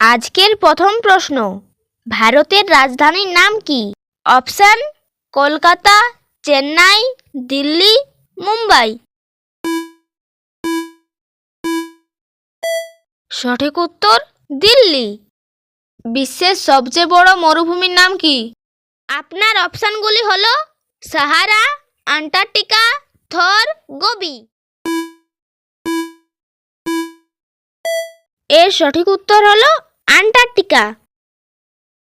আজকের প্রথম প্রশ্ন, ভারতের রাজধানীর নাম কি? অপশন, কলকাতা, চেন্নাই, দিল্লি, মুম্বাই। সঠিক উত্তর, দিল্লি। বিশ্বের সবচেয়ে বড় মরুভূমির নাম কি? আপনার অপশনগুলি হল সাহারা, আন্টার্কটিকা, থর, গোবি। এর সঠিক উত্তর হলো আন্টার্কটিকা।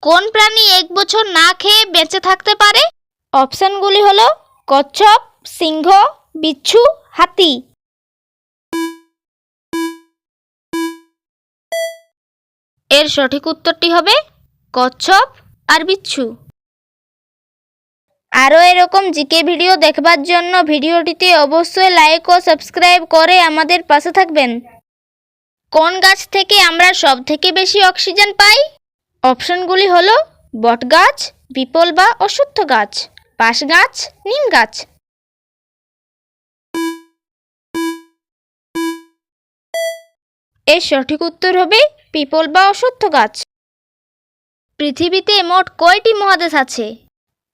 কোন প্রাণী এক বছর না খেয়ে বেঁচে থাকতে পারে? অপশনগুলি হলো কচ্ছপ, সিংহ, বিচ্ছু, হাতি। এর সঠিক উত্তরটি হবে কচ্ছপ আর বিচ্ছু। আরও এরকম জিকে ভিডিও দেখবার জন্য ভিডিওটিতে অবশ্যই লাইক ও সাবস্ক্রাইব করে আমাদের পাশে থাকবেন। কোন গাছ থেকে আমরা সব থেকে বেশি অক্সিজেন পাই? অপশনগুলি হলো বটগাছ বিপল বা অশ্বত্থ গাছ, বাঁশ গাছ, নিম গাছ। এর সঠিক উত্তর হবে পিপল বা অশ্বত্থ গাছ। পৃথিবীতে মোট কয়টি মহাদেশ আছে?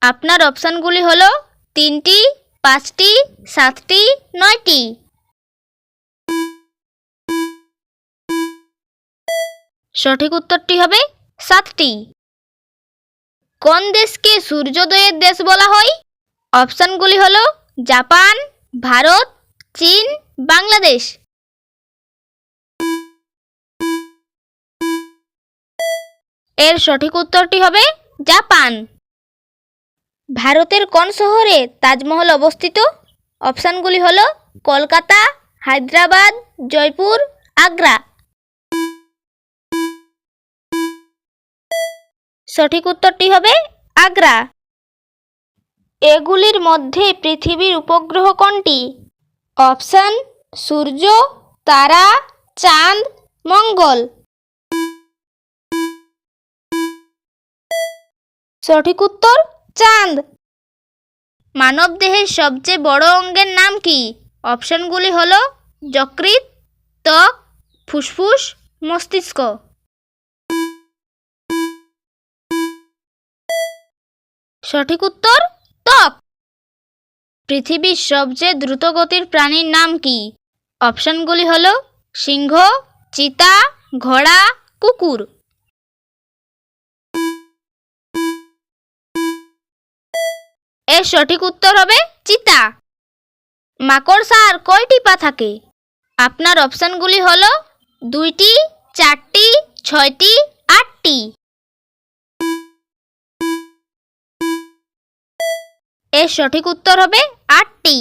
আপনার অপশানগুলি হল তিনটি, পাঁচটি, সাতটি, নয়টি। সঠিক উত্তরটি হবে সাতটি। কোন দেশকে সূর্যোদয়ের দেশ বলা হয়? অপশানগুলি হল জাপান, ভারত, চীন, বাংলাদেশ। এর সঠিক উত্তরটি হবে জাপান। ভারতের কোন শহরে তাজমহল অবস্থিত? অপশানগুলি হল কলকাতা, হায়দ্রাবাদ, জয়পুর, আগ্রা। সঠিক উত্তরটি হবে আগ্রা। এগুলির মধ্যে পৃথিবীর উপগ্রহ কোনটি? অপশান, সূর্য, তারা, চাঁদ, মঙ্গল। সঠিক উত্তর, চাঁদ। মানব দেহের সবচেয়ে বড় অঙ্গের নাম কি? অপশনগুলি হল যকৃত ত্বক, ফুসফুস, মস্তিষ্ক। সঠিক উত্তর ত্বক। পৃথিবীর সবচেয়ে দ্রুতগতির প্রাণীর নাম কি? অপশনগুলি হল সিংহ, চিতা, ঘোড়া, কুকুর। এর সঠিক উত্তর হবে চিতা। মাকড়সার কয়টি পা থাকে? আপনার অপশনগুলি হল দুইটি, চারটি, ছয়টি, আটটি। এর সঠিক উত্তর হবে আটটি।